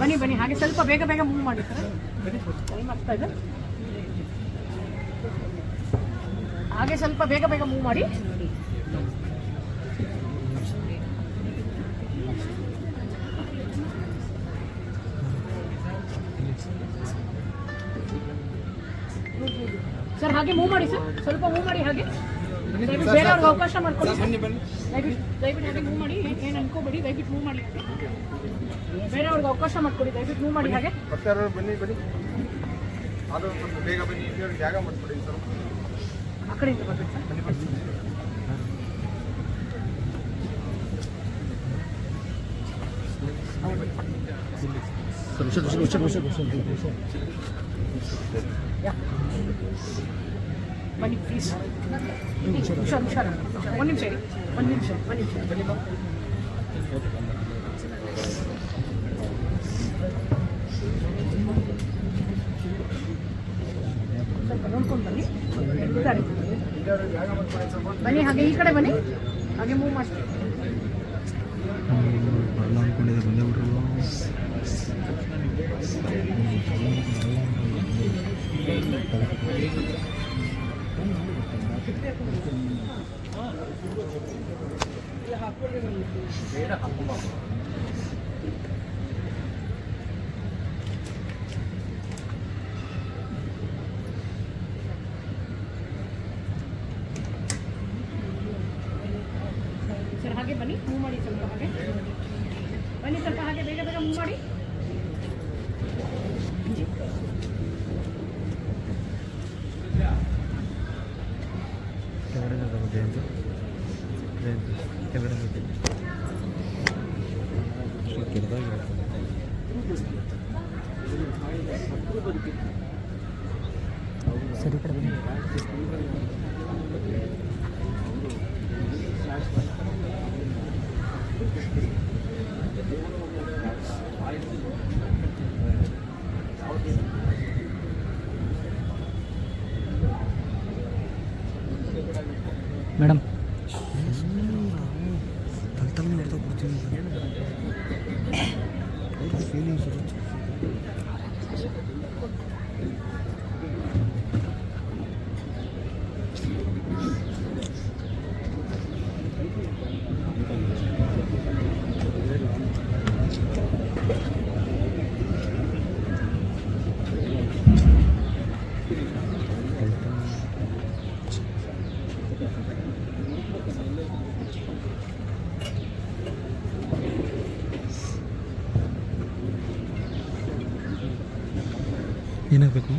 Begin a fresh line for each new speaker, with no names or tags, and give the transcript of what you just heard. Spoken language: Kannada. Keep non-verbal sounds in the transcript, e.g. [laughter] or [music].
ಬನ್ನಿ ಬನ್ನಿ ಹಾಗೆ ಸ್ವಲ್ಪ ಬೇಗ ಬೇಗ ಮೂವ್ ಮಾಡಿ ಸರ್ ಟೈಮ್ ಆಗ್ತಾ ಇದೆ ಹಾಗೆ ಸ್ವಲ್ಪ ಬೇಗ ಬೇಗ ಮೂವ್ ಮಾಡಿ. ಸರ್ ಹಾಗೆ ಮೂವ್ ಮಾಡಿ ಸರ್ ಸ್ವಲ್ಪ ಮೂವ್ ಮಾಡಿ ಹಾಗೆ. ದಯವಿಟ್ಟು ಬೇರೆಯವ್ರಿಗೆ ಅವಕಾಶ ಮಾಡ್ಕೊಳ್ಳಿ. ದಯವಿಟ್ಟು ದಯವಿಟ್ಟು ಹಾಗೆ ಮೂವ್ ಮಾಡಿ. ಏನು ಅನ್ಕೋಬೇಡಿ ದಯವಿಟ್ಟು ಮೂವ್ ಮಾಡಿ. ಬೇರೆಯವ್ರಿಗೆ ಅವಕಾಶ ಮಾಡ್ಕೊಡಿ ದಯವಿಟ್ಟು ಮೂವ್ ಮಾಡಿ ಹಾಗೆ.
ಬರ್ತಾರೆ ಬನ್ನಿ ಬನ್ನಿ. ಅದು ಸ್ವಲ್ಪ ಬೇಗ ಬನ್ನಿ ಇಲ್ಲಿ ಜಾಗ ಮಾಡ್ಕೊಡಿ ಸ್ವಲ್ಪ
ಆ ಕಡೆಯಿಂದ ಬರ್ಬೇಕು ಸರ್.
ಬನ್ನಿ ಬನ್ನಿ.
ಯಾ ಬನ್ನಿ ಪ್ಲೀಸ್ ಹುಷಾರು ಹುಷಾರು ಒಂದು ನಿಮಿಷ ಒಂದು ನಿಮಿಷ ಒಂದು ನಿಮಿಷ ಬನ್ನಿ ಬಾ ಸ್ವಲ್ಪ ನೋಡ್ಕೊಂಡು ಬನ್ನಿ ಇದ್ದಾರೆ.
ಇಲ್ಲಿವರೆಗೆ ಜಾಗ ಮಾಡ್ಕೊಡಿ ಸ್ವಲ್ಪ
ಬನ್ನಿ ಹಾಗೆ ಈ ಕಡೆ ಬನ್ನಿ ಹಾಗೆ ಮೂವ್ ಮಾಡಿ
ಬರಲ್ಲ
ಹಾಗೆ ಬನ್ನಿ, ಮೂವ್ ಮಾಡಿ ಸ್ವಲ್ಪ ಹಾಗೆ. ಬನ್ನಿ ಸ್ವಲ್ಪ ಹಾಗೆ, ಬೇಗ ಬೇಗ ಮೂವ್ ಮಾಡಿ.
ಹೋಗುತ್ತೆ ಅಂತ ಕೆಳಗಡೆ ಸರಿ ಕಡೆ ಮೇಡಮ್. ತಲೆ ತಲೆ ನೋಡ್ತಾ ಕೊಡ್ತೀನಿ ಫೀಲಿಂಗ್ಸ್ [coughs] ಏನಾಗಬೇಕು